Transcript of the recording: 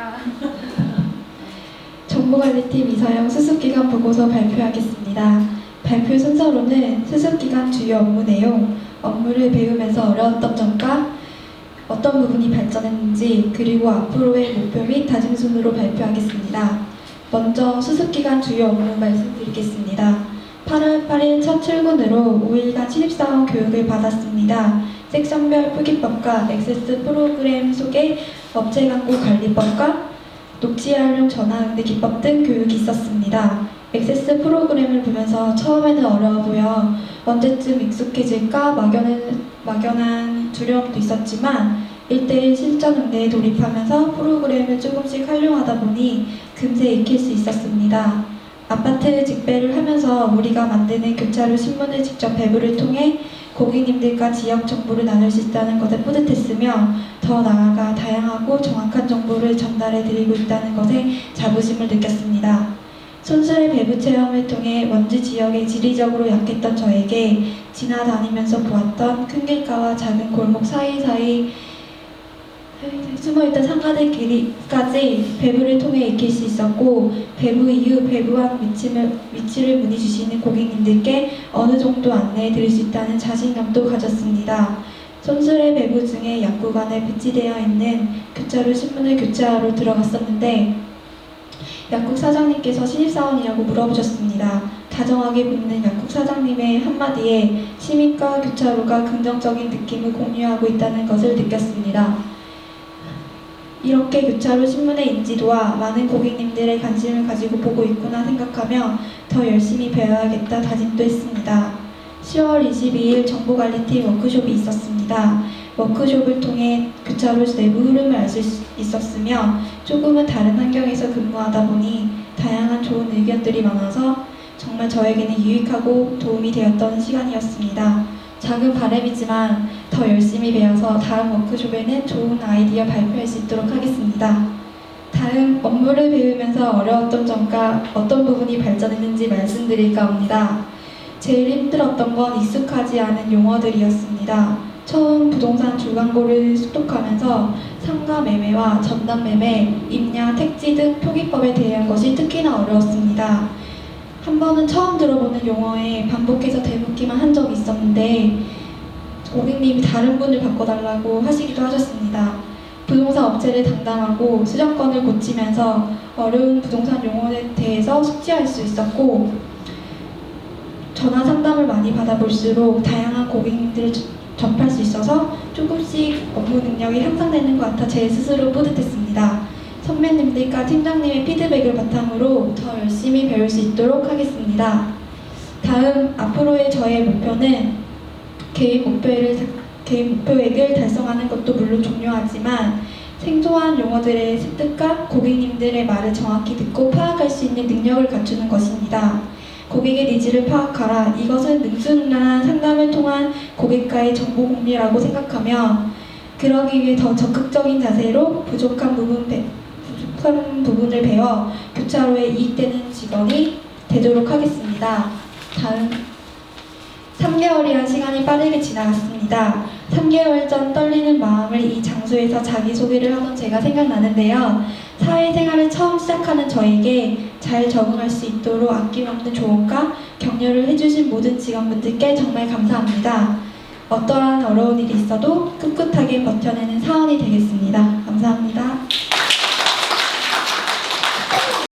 있을까? 정보관리팀 이사영 수습기간 보고서 발표하겠습니다. 발표 순서로는 수습기간 주요 업무 내용, 업무를 배우면서 어려웠던 점과 어떤 부분이 발전했는지, 그리고 앞으로의 목표 및 다짐 순으로 발표하겠습니다. 먼저 수습기간 주요 업무 말씀드리겠습니다. 8월 8일 첫 출근으로 5일간 신입사원 교육을 받았습니다. 섹션별 표기법과 액세스 프로그램 소개, 업체 광고 관리법과 녹취 활용 전화 응대 기법 등 교육이 있었습니다. 액세스 프로그램을 보면서 처음에는 어려워 보여 언제쯤 익숙해질까 막연한, 막연한 두려움도 있었지만 1대1 실전 응대에 돌입하면서 프로그램을 조금씩 활용하다 보니 금세 익힐 수 있었습니다. 아파트 직배를 하면서 우리가 만드는 교차로 신문을 직접 배부를 통해 고객님들과 지역 정보를 나눌 수 있다는 것에 뿌듯했으며 더 나아가 다양하고 정확한 정보를 전달해 드리고 있다는 것에 자부심을 느꼈습니다. 손수의 배부 체험을 통해 원주 지역에 지리적으로 약했던 저에게 지나다니면서 보았던 큰 길가와 작은 골목 사이사이 숨어있던 상가들끼리까지 배부를 통해 익힐 수 있었고 배부 이후 배부한 위치를, 위치를 문의 주시는 고객님들께 어느 정도 안내해 드릴 수 있다는 자신감도 가졌습니다. 손수레 배부 중에 약국안에 배치되어 있는 교차로 신문을 교체하러 들어갔었는데 약국 사장님께서 신입사원이라고 물어보셨습니다. 다정하게 묻는 약국 사장님의 한마디에 시민과 교차로가 긍정적인 느낌을 공유하고 있다는 것을 느꼈습니다. 이렇게 교차로 신문의 인지도와 많은 고객님들의 관심을 가지고 보고 있구나 생각하며 더 열심히 배워야겠다 다짐도 했습니다. 10월 22일 정보관리팀 워크숍이 있었습니다. 워크숍을 통해 교차로 내부 흐름을 알 수 있었으며 조금은 다른 환경에서 근무하다 보니 다양한 좋은 의견들이 많아서 정말 저에게는 유익하고 도움이 되었던 시간이었습니다. 작은 바람이지만 더 열심히 배워서 다음 워크숍에는 좋은 아이디어 발표할 수 있도록 하겠습니다. 다음 업무를 배우면서 어려웠던 점과 어떤 부분이 발전했는지 말씀드릴까 합니다. 제일 힘들었던 건 익숙하지 않은 용어들이었습니다. 처음 부동산 주광고를 습독하면서 상가 매매와 전담 매매, 임야, 택지 등 표기법에 대한 것이 특히나 어려웠습니다. 한 번은 처음 들어보는 용어에 반복해서 되묻기만 한 적이 있었는데 고객님이 다른 분을 바꿔달라고 하시기도 하셨습니다. 부동산 업체를 담당하고 수정권을 고치면서 어려운 부동산 용어에 대해서 숙지할 수 있었고 전화 상담을 많이 받아볼수록 다양한 고객님들을 저- 접할 수 있어서 조금씩 업무 능력이 향상되는 것 같아 제 스스로 뿌듯했습니다. 선배님들과 팀장님의 피드백을 바탕으로 더 열심히 배울 수 있도록 하겠습니다. 다음 앞으로의 저의 목표는 개인 목표를 개인 목표액을 달성하는 것도 물론 중요하지만 생소한 용어들의 습득과 고객님들의 말을 정확히 듣고 파악할 수 있는 능력을 갖추는 것입니다. 고객의 니즈를 파악하라. 이것은 능수능란한 상담을 통한 고객과의 정보 공유라고 생각하며 그러기 위해 더 적극적인 자세로 부족한 부분 배, 부족한 부분을 배워 교차로에 이익되는 직원이 되도록 하겠습니다. 다음 3개월이란 시간이 빠르게 지나갔습니다. 3개월 전 떨리는 마음을 이 장소에서 자기소개를 하던 제가 생각나는데요. 사회생활을 처음 시작하는 저에게 잘 적응할 수 있도록 아낌없는 조언과 격려를 해주신 모든 직원분들께 정말 감사합니다. 어떠한 어려운 일이 있어도 꿋꿋하게 버텨내는 사